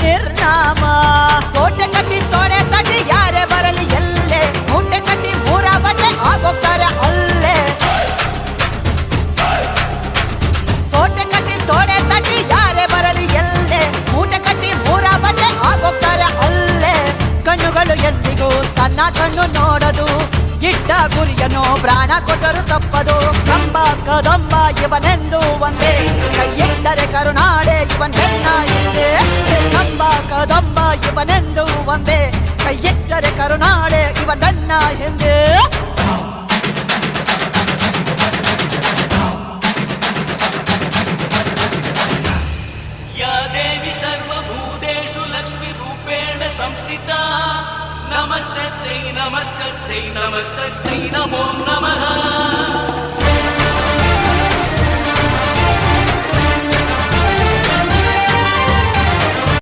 ನಿರ್ನಾಮ. ಕೋಟೆ ಕಟ್ಟಿ ತೋಡೆ ತಟ್ಟಿ ಯಾರೇ ಬರಲಿ ಎಲ್ಲೇ. ಕೋಟೆ ಕಟ್ಟಿ, ಮೂರ ಬಟ್ಟೆ ಆಗೋಗ್ತಾರೆ ಅಲ್ಲೇ. ಕೋಟೆ ಕಟ್ಟಿ ತೋಡೆ ತಟ್ಟಿ ಯಾರೇ ಬರಲಿ ಎಲ್ಲೇ. ಮೂಟೆ ಕಟ್ಟಿ, ಮೂರ ಬಟ್ಟೆ ಆಗೋಗ್ತಾರೆ ಅಲ್ಲೇ. ಕಣ್ಣುಗಳು ಎಂದಿಗೂ ತನ್ನ ಕಣ್ಣು ನೋಡದು. ಇಟ್ಟ ಗುರಿಯನ್ನು ಪ್ರಾಣ ಕೊಟ್ಟರು ತಪ್ಪದು. ಕಂಬ, ಕದಂಬ ಇವನೆಂದು ಒಂದೇ ಕೈಯೆಟ್ಟರೆ ಕರುನಾಡೆ ಇವ ನನ್ನ ಎಂದೇ ಯಾ ದೇವಿ ಸರ್ವಭೂತೇಷು ಲಕ್ಷ್ಮಿ ರೂಪೇಣ ಸಂಸ್ಥಿತ ನಮಸ್ತೈ ನಮಸ್ತೈ ನಮಸ್ತೈ ನಮೋ